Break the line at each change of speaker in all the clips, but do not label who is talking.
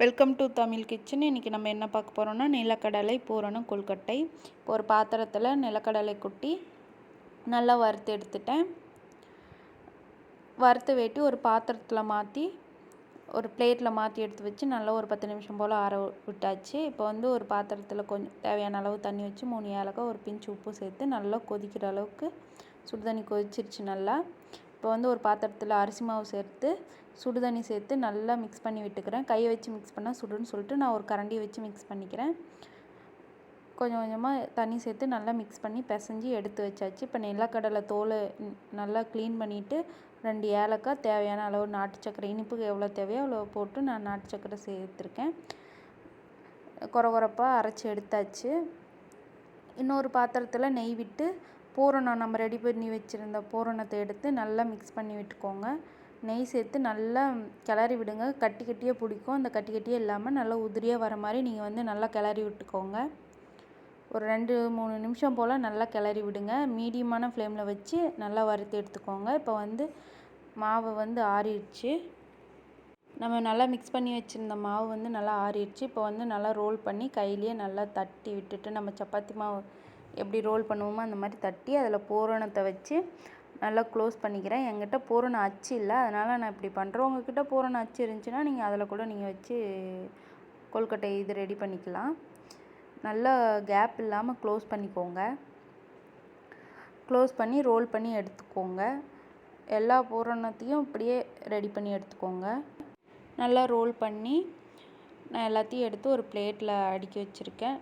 Welcome to Tamil kitchen. இன்றைக்கி நம்ம என்ன பார்க்க போகிறோம்னா நிலக்கடலை பூரணம் கொழுக்கட்டை. இப்போ ஒரு பாத்திரத்தில் நிலக்கடலை கொட்டி நல்லா வறுத்து எடுத்துட்டேன். வறுத்து வெட்டி ஒரு பாத்திரத்தில் மாற்றி ஒரு பிளேட்டில் மாற்றி எடுத்து வச்சு நல்லா ஒரு பத்து நிமிஷம் போல் ஆற விட்டாச்சு. இப்போ வந்து ஒரு பாத்திரத்தில் கொஞ்சம் தேவையான அளவு தண்ணி வச்சு மூணு ஏலக்காய் ஒரு பிஞ்சு உப்பு சேர்த்து நல்லா கொதிக்கிற அளவுக்கு சுடு தண்ணி கொதிச்சிருச்சு நல்லா. இப்போ வந்து ஒரு பாத்திரத்தில் அரிசி மாவு சேர்த்து சுடு தண்ணி சேர்த்து நல்லா மிக்ஸ் பண்ணி விட்டுக்கிறேன். கையை வச்சு மிக்ஸ் பண்ணால் சுடுன்னு சொல்லிட்டு நான் ஒரு கரண்டி வச்சு மிக்ஸ் பண்ணிக்கிறேன். கொஞ்சம் கொஞ்சமாக தண்ணி சேர்த்து நல்லா மிக்ஸ் பண்ணி பிசைஞ்சு எடுத்து வச்சாச்சு. இப்போ நிலக்கடலை தோலை நல்லா க்ளீன் பண்ணிவிட்டு ரெண்டு ஏலக்காய் தேவையான அளவு நாட்டு சக்கரை இனிப்புக்கு எவ்வளோ தேவையோ அவ்வளோ போட்டு நான் நாட்டு சக்கரை சேர்த்துருக்கேன். குறை குறைப்பாக அரைச்சி எடுத்தாச்சு. இன்னொரு பாத்திரத்தில் நெய் விட்டு பூரணம் நம்ம ரெடி பண்ணி வச்சுருந்த பூரணத்தை எடுத்து நல்லா மிக்ஸ் பண்ணி விட்டுக்கோங்க. நெய் சேர்த்து நல்லா கிளறி விடுங்க. கட்டி கட்டியாக பிடிக்கும். அந்த கட்டி கட்டியே இல்லாமல் நல்லா உதிரியாக வர மாதிரி நீங்கள் வந்து நல்லா கிளறி விட்டுக்கோங்க. ஒரு ரெண்டு மூணு நிமிஷம் போல் நல்லா கிளறி விடுங்க. மீடியமான ஃப்ளேமில் வச்சு நல்லா வறுத்து எடுத்துக்கோங்க. இப்போ வந்து மாவு வந்து ஆறிடுச்சு. நம்ம நல்லா மிக்ஸ் பண்ணி வச்சுருந்த மாவு வந்து நல்லா ஆறிடுச்சு. இப்போ வந்து நல்லா ரோல் பண்ணி கையிலேயே நல்லா தட்டி விட்டுட்டு நம்ம சப்பாத்தி மாவு எப்படி ரோல் பண்ணுவோமோ அந்த மாதிரி தட்டி அதில் பூரணத்தை வச்சு நல்லா க்ளோஸ் பண்ணிக்கிறேன். என்கிட்ட பூரண அச்சு இல்லை. அதனால் நான் இப்படி பண்ணுறேன் உங்ககிட்ட பூரண அச்சு இருந்துச்சுன்னா நீங்கள் அதில் கூட நீங்கள் வச்சு கொல்கட்டை இது ரெடி பண்ணிக்கலாம். நல்லா கேப் இல்லாமல் க்ளோஸ் பண்ணிக்கோங்க. க்ளோஸ் பண்ணி ரோல் பண்ணி எடுத்துக்கோங்க. எல்லா பூரணத்தையும் இப்படியே ரெடி பண்ணி எடுத்துக்கோங்க. நல்லா ரோல் பண்ணி நான் எல்லாத்தையும் எடுத்து ஒரு பிளேட்டில் அடுக்கி வச்சுருக்கேன்.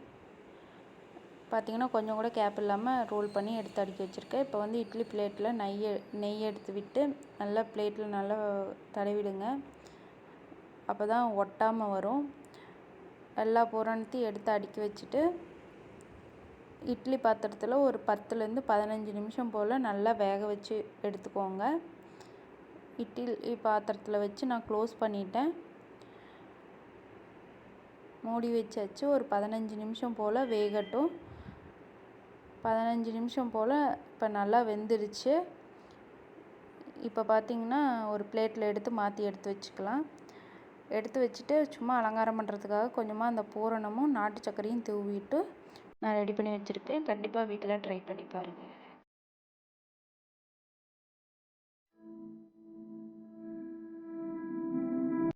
பார்த்திங்கன்னா கொஞ்சம் கூட கேப் இல்லாமல் ரோல் பண்ணி எடுத்து அடுக்கி வச்சுருக்கேன். இப்போ வந்து இட்லி பிளேட்டில் நெய் நெய் எடுத்து விட்டு நல்லா பிளேட்டில் நல்லா தடவிடுங்க. அப்போ தான் ஒட்டாமல் வரும். எல்லா பூரணத்தையும் எடுத்து அடுக்கி வச்சுட்டு இட்லி பாத்திரத்தில் ஒரு பத்துலேருந்து பதினஞ்சு நிமிஷம் போல் நல்லா வேக வச்சு எடுத்துக்கோங்க. இட்லி பாத்திரத்தில் வச்சு நான் க்ளோஸ் பண்ணிட்டேன். மூடி வச்சாச்சு. ஒரு பதினஞ்சு நிமிஷம் போல் வேகட்டும். பதினஞ்சு நிமிஷம் போல் இப்போ நல்லா வெந்துருச்சு. இப்போ பார்த்திங்கன்னா ஒரு பிளேட்டில் எடுத்து மாற்றி எடுத்து வச்சுக்கலாம். எடுத்து வச்சுட்டு சும்மா அலங்காரம் பண்ணுறதுக்காக கொஞ்சமாக அந்த பூரணமும் நாட்டு சர்க்கரையும் தூவிட்டு நான் ரெடி பண்ணி வச்சுருக்கேன். கண்டிப்பாக வீட்டில் ட்ரை பண்ணி பாருங்கள்